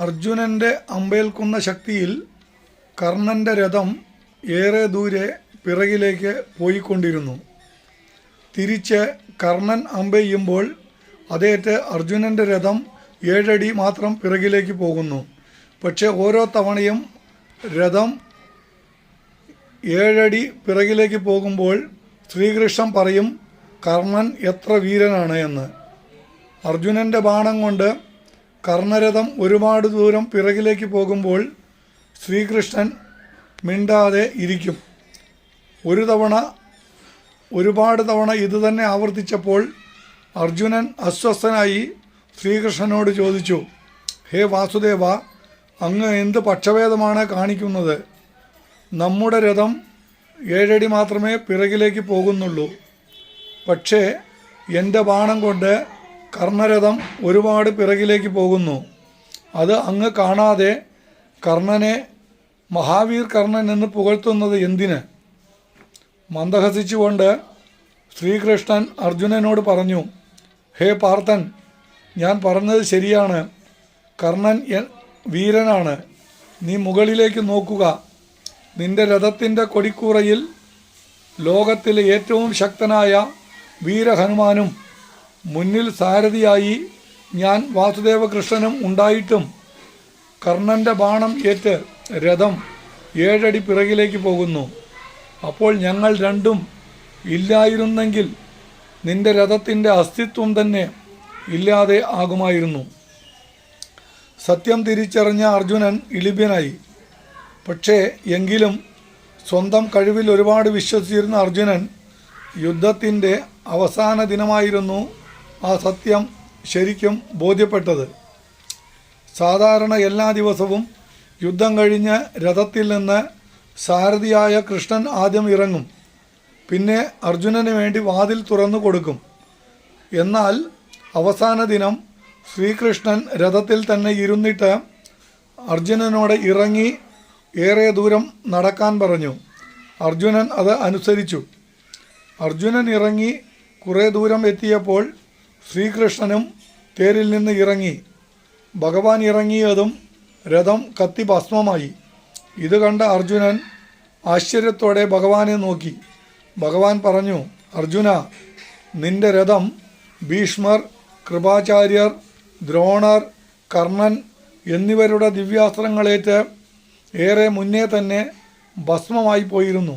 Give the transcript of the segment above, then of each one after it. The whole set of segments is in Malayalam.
അർജുനന്റെ അമ്പേൽക്കുന്ന ശക്തിയിൽ കർണന്റെ രഥം ഏറെ ദൂരെ പിറകിലേക്ക് പോയിക്കൊണ്ടിരുന്നു. തിരിച്ച് കർണൻ അമ്പെയ്യുമ്പോൾ അതേറ്റ് അർജുനന്റെ രഥം ഏഴടി മാത്രം പിറകിലേക്ക് പോകുന്നു. പക്ഷേ ഓരോ തവണയും രഥം ഏഴടി പിറകിലേക്ക് പോകുമ്പോൾ ശ്രീകൃഷ്ണൻ പറയും കർണൻ എത്ര വീരനാണ് എന്ന്. അർജുനന്റെ ബാണം കൊണ്ട് കർണരഥം ഒരുപാട് ദൂരം പിറകിലേക്ക് പോകുമ്പോൾ ശ്രീകൃഷ്ണൻ മിണ്ടാതെ ഇരിക്കും. ഒരു തവണ ഒരുപാട് തവണ ഇത് തന്നെ ആവർത്തിച്ചപ്പോൾ അർജുനൻ അസ്വസ്ഥനായി ശ്രീകൃഷ്ണനോട് ചോദിച്ചു ഹേ വാസുദേവ അങ്ങ് എന്ത് പക്ഷഭേദമാണ് കാണിക്കുന്നത്? നമ്മുടെ രഥം ഏഴടി മാത്രമേ പിറകിലേക്ക് പോകുന്നുള്ളൂ. പക്ഷേ എന്റെ ബാണം കൊണ്ട് കർണരഥം ഒരുപാട് പിറകിലേക്ക് പോകുന്നു. അത് അങ്ങ് കാണാതെ കർണനെ മഹാവീർ കർണൻ എന്ന് പുകഴ്ത്തുന്നത് എന്തിന്? മന്ദഹസിച്ചുകൊണ്ട് ശ്രീകൃഷ്ണൻ അർജുനനോട് പറഞ്ഞു ഹേ പാർത്ഥൻ ഞാൻ പറഞ്ഞത് ശരിയാണ്. കർണൻ വീരനാണ്. നീ മുകളിലേക്ക് നോക്കുക. നിന്റെ രഥത്തിന്റെ കൊടിക്കൂറയിൽ ലോകത്തിലെ ഏറ്റവും ശക്തനായ വീരഹനുമാനും മുന്നിൽ സാരഥിയായി ഞാൻ വാസുദേവകൃഷ്ണനും ഉണ്ടായിട്ടും കർണന്റെ ബാണം ഏറ്റ് രഥം ഏഴടി പിറകിലേക്ക് പോകുന്നു. അപ്പോൾ ഞങ്ങൾ രണ്ടും ഇല്ലായിരുന്നെങ്കിൽ നിന്റെ രഥത്തിന്റെ അസ്തിത്വം തന്നെ ഇല്ലാതെ ആകുമായിരുന്നു. സത്യം തിരിച്ചറിഞ്ഞ അർജുനൻ ഇളിഭ്യനായി പക്ഷേ എങ്കിലും സ്വന്തം കഴിവിൽ ഒരുപാട് വിശ്വസിച്ചിരുന്ന അർജുനൻ യുദ്ധത്തിന്റെ അവസാന ദിനമായിരുന്നു ആ സത്യം ശരിക്കും ബോധ്യപ്പെട്ടത്. സാധാരണ എല്ലാ ദിവസവും യുദ്ധം കഴിഞ്ഞ് രഥത്തിൽ നിന്ന് സാരഥിയായ കൃഷ്ണൻ ആദ്യം ഇറങ്ങും. പിന്നെ അർജുനന് വേണ്ടി വാതിൽ തുറന്നു കൊടുക്കും. എന്നാൽ അവസാന ദിനം ശ്രീകൃഷ്ണൻ രഥത്തിൽ തന്നെ ഇരുന്നിട്ട് അർജുനനോട് ഇറങ്ങി ഏറെ ദൂരം നടക്കാൻ പറഞ്ഞു. അർജുനൻ അത് അനുസരിച്ചു. അർജുനൻ ഇറങ്ങി കുറേ ദൂരം എത്തിയപ്പോൾ ശ്രീകൃഷ്ണനും തേരിൽ നിന്ന് ഇറങ്ങി. ഭഗവാൻ ഇറങ്ങിയതും രഥം കത്തി ഭസ്മമായി. ഇത് കണ്ട അർജുനൻ ആശ്ചര്യത്തോടെ ഭഗവാനെ നോക്കി. ഭഗവാൻ പറഞ്ഞു അർജുന നിന്റെ രഥം ഭീഷ്മർ കൃപാചാര്യർ ദ്രോണർ കർണൻ എന്നിവരുടെ ദിവ്യാസ്ത്രങ്ങളേറ്റ് ഏറെ മുന്നേ തന്നെ ഭസ്മമായി പോയിരുന്നു.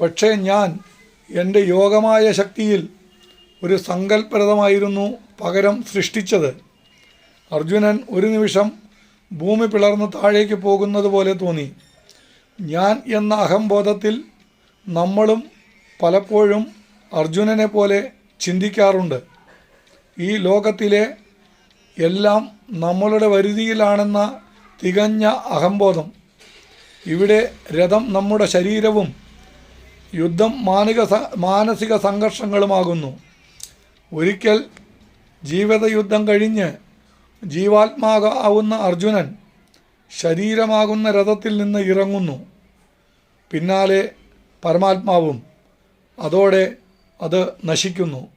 പക്ഷേ ഞാൻ എന്റെ യോഗമായ ശക്തിയിൽ ഒരു സങ്കല്പരതമായിരുന്നു പകരം സൃഷ്ടിച്ചത്. അർജുനൻ ഒരു നിമിഷം ഭൂമി പിളർന്ന് താഴേക്ക് പോകുന്നത് പോലെ തോന്നി. ഞാൻ എന്ന അഹംബോധത്തിൽ നമ്മളും പലപ്പോഴും അർജുനനെ പോലെ ചിന്തിക്കാറുണ്ട്. ഈ ലോകത്തിലെ എല്ലാം നമ്മളുടെ വരുതിയിലാണെന്ന തികഞ്ഞ അഹംബോധം. ഇവിടെ രഥം നമ്മുടെ ശരീരവും യുദ്ധം മാനസിക സംഘർഷങ്ങളുമാകുന്നു. ഒരിക്കൽ ജീവിതയുദ്ധം കഴിഞ്ഞ് ജീവാത്മാകാവുന്ന അർജുനൻ ശരീരമാകുന്ന രഥത്തിൽ നിന്ന് ഇറങ്ങുന്നു. പിന്നാലെ പരമാത്മാവും. അതോടെ അത് നശിക്കുന്നു.